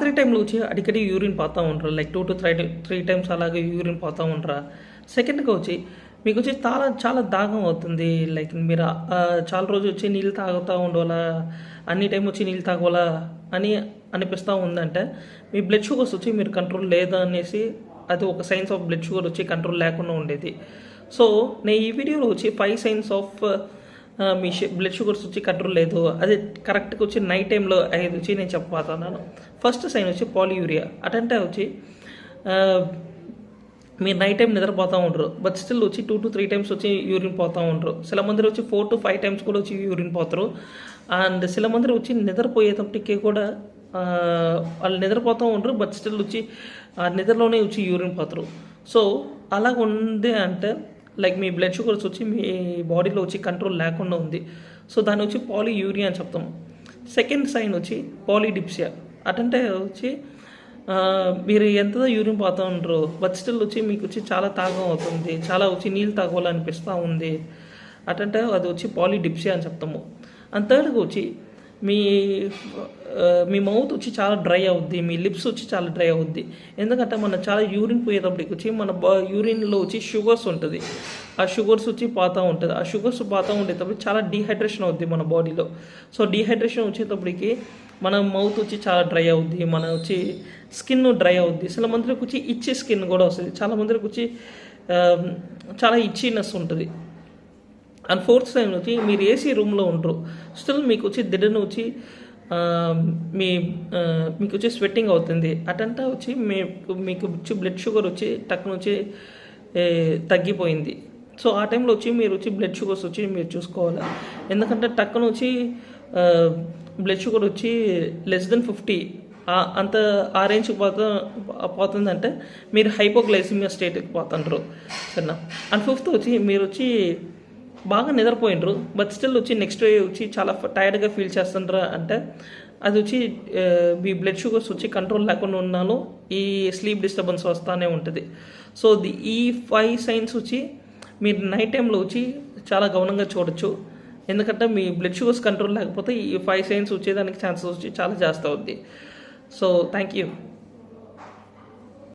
రాత్రి టైంలో వచ్చి అడికడి యూరిన్ పోతూ ఉంటారు like two to three three times అలాగే యూరిన్ పోతూ ఉంటారా సెకండ్గా వచ్చి మీకు వచ్చి చాలా చాలా దాహం అవుతుంది. లైక్ మీరు చాలా రోజు వచ్చి నీళ్ళు తాగుతూ ఉండాలా అన్ని టైం వచ్చి నీళ్ళు తాగవాలా? అని అనిపిస్తూ ఉందంటే మీ బ్లడ్ షుగర్స్ వచ్చి మీరు కంట్రోల్ లేదా అనేసి అది ఒక సైన్స్ ఆఫ్ బ్లడ్ షుగర్ వచ్చి కంట్రోల్ లేకుండా ఉండేది. సో నేను ఈ వీడియోలో వచ్చి ఫైవ్ సైన్స్ ఆఫ్ మీ బ్లడ్ షుగర్స్ వచ్చి కంట్రోల్ లేదు. అది కరెక్ట్గా వచ్చి నైట్ టైంలో అయ్యేది వచ్చి నేను చెప్పబోతున్నాను. ఫస్ట్ సైన్ వచ్చి పాలియూరియా అటంటే వచ్చి మీరు నైట్ టైం నిద్రపోతూ ఉంటారు బట్ స్టిల్ వచ్చి టూ టు త్రీ టైమ్స్ వచ్చి యూరిన్ పోతూ ఉంటారు చాలా మంది వచ్చి ఫోర్ టు ఫైవ్ టైమ్స్ కూడా వచ్చి యూరిన్ పోతారు. అండ్ చాలా మంది వచ్చి నిద్రపోయేటప్పటికే కూడా వాళ్ళు నిద్రపోతూ ఉంటారు బట్ స్టిల్ వచ్చి ఆ నిద్రలోనే వచ్చి యూరిన్ పోతారు. సో అలా ఉంది అంటే లైక్ మీ బ్లడ్ షుగర్స్ వచ్చి మీ బాడీలో వచ్చి కంట్రోల్ లేకుండా ఉంది. సో దాని వచ్చి పాలీ యూరియా అని చెప్తాము సెకండ్ సైన్ వచ్చి పాలిడిప్సియా అటంటే వచ్చి మీరు ఎంత యూరిన్ పోతూ ఉంటారు బట్ స్టిల్ వచ్చి మీకు వచ్చి చాలా తాగం అవుతుంది. చాలా వచ్చి నీళ్ళు తాగాలనిపిస్తూ ఉంది. అటంటే అది వచ్చి పాలీడిప్సియా అని చెప్తాము. అండ్ థర్డ్గా వచ్చి మీ మీ మౌత్ వచ్చి చాలా డ్రై అవుద్ది మీ లిప్స్ వచ్చి చాలా డ్రై అవుద్ది. ఎందుకంటే మన చాలా యూరిన్ పోయేటప్పటికి వచ్చి మన బా యూరిన్లో వచ్చి షుగర్స్ ఉంటుంది. ఆ షుగర్స్ వచ్చి పాతా ఉంటుంది. ఆ షుగర్స్ పాతా ఉండేటప్పుడు చాలా డీహైడ్రేషన్ అవుద్ది మన బాడీలో సో డీహైడ్రేషన్ వచ్చేటప్పటికి మన మౌత్ వచ్చి చాలా డ్రై అవుద్ది మన వచ్చి స్కిన్ డ్రై అవుద్ది. చాలా మందికి వచ్చి ఇచ్చే స్కిన్ కూడా వస్తుంది. చాలా మందికి వచ్చి చాలా ఇచ్చినెస్ ఉంటుంది. అండ్ ఫోర్త్ టైం వచ్చి మీరు ఏసీ రూమ్లో ఉండరు. స్టిల్ మీకు వచ్చి దిడ్డను వచ్చి మీ మీకు వచ్చి స్వెట్టింగ్ అవుతుంది. అటంతా వచ్చి మీ మీకు వచ్చి బ్లడ్ షుగర్ వచ్చి టక్కున వచ్చి తగ్గిపోయింది. సో ఆ టైంలో వచ్చి మీరు వచ్చి బ్లడ్ షుగర్స్ వచ్చి మీరు చూసుకోవాలి. ఎందుకంటే టక్కున వచ్చి బ్లడ్ షుగర్ వచ్చి లెస్ దెన్ ఫిఫ్టీ అంత ఆ రేంజ్కి పోతా పోతుందంటే మీరు హైపోగ్లైసిమియా స్టేట్కి పోతుంటారు సరేనా? అండ్ ఫిఫ్త్ వచ్చి మీరు వచ్చి బాగా నిద్రపోయినరు బట్ స్టిల్ వచ్చి నెక్స్ట్ డే వచ్చి చాలా టైర్డ్గా ఫీల్ చేస్తుంటారు అంటే అది వచ్చి మీ బ్లడ్ షుగర్స్ వచ్చి కంట్రోల్ లేకుండా ఉన్నాను ఈ స్లీప్ డిస్టర్బెన్స్ వస్తూనే ఉంటుంది. సో ది ఈ ఫైవ్ సైన్స్ వచ్చి మీరు నైట్ టైంలో వచ్చి చాలా గౌనంగా చూడొచ్చు. ఎందుకంటే మీ బ్లడ్ షుగర్స్ కంట్రోల్ లేకపోతే ఈ ఫైవ్ సైన్స్ వచ్చేదానికి ఛాన్సెస్ వచ్చి చాలా జాస్తి అవుద్ది. So thank you